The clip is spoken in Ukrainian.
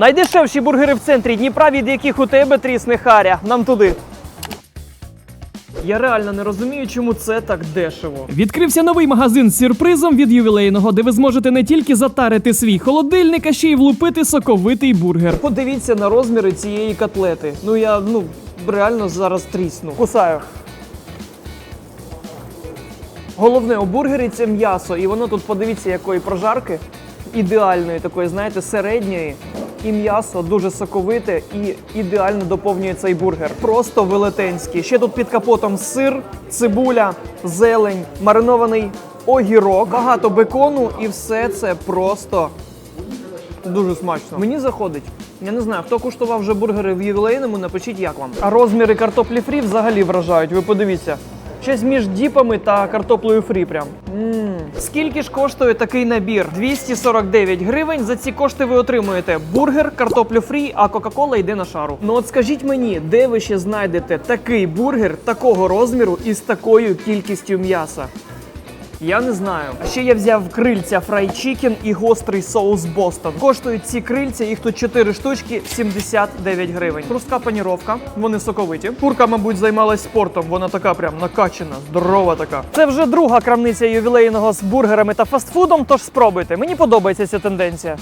Найдешевші бургери в центрі Дніпра, від яких у тебе трісне харя. Нам туди. Я реально не розумію, чому це так дешево. Відкрився новий магазин з сюрпризом від ювілейного, де ви зможете не тільки затарити свій холодильник, а ще й влупити соковитий бургер. Подивіться на розміри цієї котлети. Ну я ну реально зараз трісну. Кусаю. Головне у бургері це м'ясо, і воно тут подивіться, якої прожарки. Ідеальної, такої, знаєте, середньої. І м'ясо дуже соковите і ідеально доповнює цей бургер. Просто велетенський. Ще тут під капотом сир, цибуля, зелень, маринований огірок, багато бекону, і все це просто Дуже смачно. Мені заходить. Я не знаю, хто куштував вже бургери в ювілейному, напишіть, як вам. А розміри картоплі фрі взагалі вражають. Ви подивіться. Щось між діпами та картоплею фрі прям. Мм. Скільки ж коштує такий набір? 249 гривень. За ці кошти ви отримуєте бургер, картоплю фрі, а Кока-Кола йде на шару. Ну от скажіть мені, де ви ще знайдете такий бургер такого розміру і з такою кількістю м'яса? Я не знаю. А ще я взяв крильця Фрай Чікен і гострий соус Бостон. Коштують ці крильця, їх тут 4 штучки, 79 гривень. Хрустка паніровка, вони соковиті. Курка, мабуть, займалась спортом. Вона така прям накачена, здорова така. Це вже друга крамниця ювілейного з бургерами та фастфудом. Тож спробуйте. Мені подобається ця тенденція.